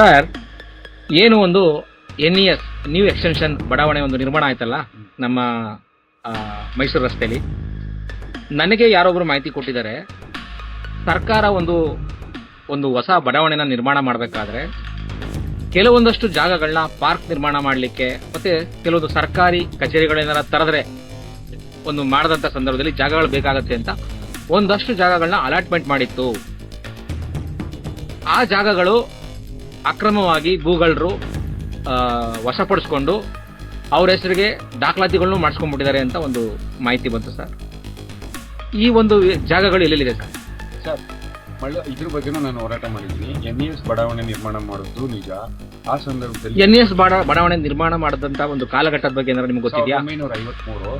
Sir, ಏನು ಒಂದು N E S new extension ಬಡಾವಣೆ ಒಂದು ನಿರ್ಮಾಣ ಆಯ್ತಲ್ಲ ನಮ್ಮ ಮೈಸೂರು ರಸ್ತೆಯಲ್ಲಿ ನನಗೆ ಯಾರೊಬ್ಬರು ಮಾಹಿತಿ ಕೊಟ್ಟಿದ್ದಾರೆ, ಸರ್ಕಾರ ಒಂದು ಒಂದು ಹೊಸ ಬಡಾವಣೆನ ನಿರ್ಮಾಣ ಮಾಡಬೇಕಾದ್ರೆ ಕೆಲವೊಂದಷ್ಟು ಜಾಗಗಳನ್ನ ಪಾರ್ಕ್ ನಿರ್ಮಾಣ ಮಾಡಲಿಕ್ಕೆ ಮತ್ತೆ ಕೆಲವೊಂದು ಸರ್ಕಾರಿ ಕಚೇರಿಗಳೇನಾರ ತರದ್ರೆ ಒಂದು ಮಾಡದಂತ ಸಂದರ್ಭದಲ್ಲಿ ಜಾಗಗಳು ಬೇಕಾಗತ್ತೆ ಅಂತ ಒಂದಷ್ಟು ಜಾಗಗಳನ್ನ ಅಲಾಟ್ಮೆಂಟ್ ಮಾಡಿತ್ತು. ಆ ಜಾಗಗಳು ಅಕ್ರಮವಾಗಿ ಗೂಗಲ್ರು ಆ, ವಶಪಡಿಸ್ಕೊಂಡು ಅವ್ರ ಹೆಸರಿಗೆ ದಾಖಲಾತಿಗಳನ್ನು ಮಾಡಿಸ್ಕೊಂಡ್ಬಿಟ್ಟಿದ್ದಾರೆ ಅಂತ ಒಂದು ಮಾಹಿತಿ ಬಂತು ಸರ್. ಈ ಒಂದು ಜಾಗಗಳು ಎಲ್ಲೆಲ್ಲಿದೆ ಸರ್? ಸರ್ ಮಳ್ಳ ಇದ್ರ ಬಗ್ಗೆನೂ ನಾನು ಹೋರಾಟ ಮಾಡಿದ್ದೀನಿ. ಎನ್ ಎಸ್ ಬಡಾವಣೆ ನಿರ್ಮಾಣ ಮಾಡೋದು ನಿಜ. ಆ ಸಂದರ್ಭದಲ್ಲಿ ಎನ್ ಎಸ್ ಬಡಾವಣೆ ನಿರ್ಮಾಣ ಮಾಡಿದಂತ ಒಂದು ಕಾಲಘಟ್ಟದ ಬಗ್ಗೆ ಏನಾದ್ರೂ ನಿಮ್ಗೆ ಗೊತ್ತಿದೆಯಾ? ಒಂಬೈನೂರ ಐವತ್ಮೂರು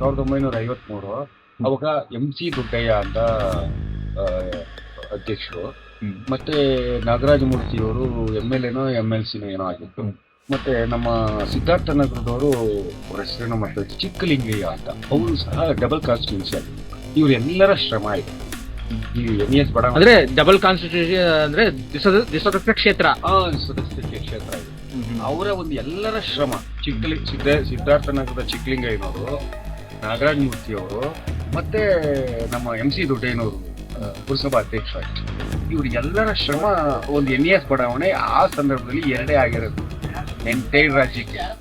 ಸಾವಿರದ ಒಂಬೈನೂರ ಐವತ್ಮೂರು ಅವಾಗ ಎಂ ಸಿ ದುಡ್ಡಯ್ಯ ಅಂತ ಅಧ್ಯಕ್ಷರು ಮತ್ತೆ ನಾಗರಾಜ ಮೂರ್ತಿಯವರು ಎಂ ಎಲ್ ಎನೋ ಎಂ ಎಲ್ ಸಿನೋ ಏನೋ ಆಗಿತ್ತು. ಮತ್ತೆ ನಮ್ಮ ಸಿದ್ಧಾರ್ಥ ನಗರದವರು ಅವ್ರ ಹೆಸರೇನೋ ಮತ್ತೆ ಚಿಕ್ಕಲಿಂಗಯ್ಯ ಅಂತ. ಅವರು ಸಹ ಡಬಲ್ ಕಾನ್ಸ್ಟಿಟ್ಯೂನ್ಸಿ ಆಗಿತ್ತು ಇವರೆಲ್ಲರ ಶ್ರಮ ಇದೆ. ಈ ಎನ್ ಎಸ್ ಬಡ ಅಂದ್ರೆ ಡಬಲ್ ಕಾನ್ಸ್ಟಿಟ್ಯೂಷನ್ ಅಂದ್ರೆ ದಿಸ- ದಿಸೋದತ್ತ ಕ್ಷೇತ್ರ. ಆ ಸದಸ್ಯ ಕ್ಷೇತ್ರ ಇದೆ. ಅವರ ಒಂದು ಎಲ್ಲರ ಶ್ರಮ. ಚಿಕ್ಕಲಿ ಸಿದ್ಧ ಸಿದ್ಧಾರ್ಥ ನಗರದ ಚಿಕ್ಕಲಿಂಗಯ್ಯನವರು ನಾಗರಾಜ್ ಮೂರ್ತಿ ಅವರು ಮತ್ತೆ ನಮ್ಮ ಎಂ ಸಿ ದೊಡ್ಡಯ್ಯನವರು. ಅಧ್ಯಕ್ಷರಾಗಿತ್ತು ಇವ್ರ ಎಲ್ಲರ ಶ್ರಮ ಒಂದು ಎನ್ ಎಸ್ ಬಡಾವಣೆ ಆ ಸಂದರ್ಭದಲ್ಲಿ ಎರಡೇ ಆಗಿರೋದು. ಎಂಟೈರ್ ರಾಜ್ಯಕ್ಕೆ.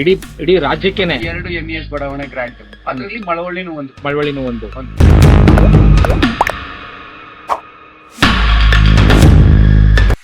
ಇಡೀ ಇಡೀ ರಾಜ್ಯಕ್ಕೆನೆ? ಎರಡು ಎನ್ ಎಸ್ ಬಡಾವಣೆ ಗ್ರಾಂಟ್. ಅದರಲ್ಲಿ ಮಳವಳ್ಳಿನೂ ಒಂದು. ಮಳವಳ್ಳಿನೂ ಒಂದು. ಒಂದು.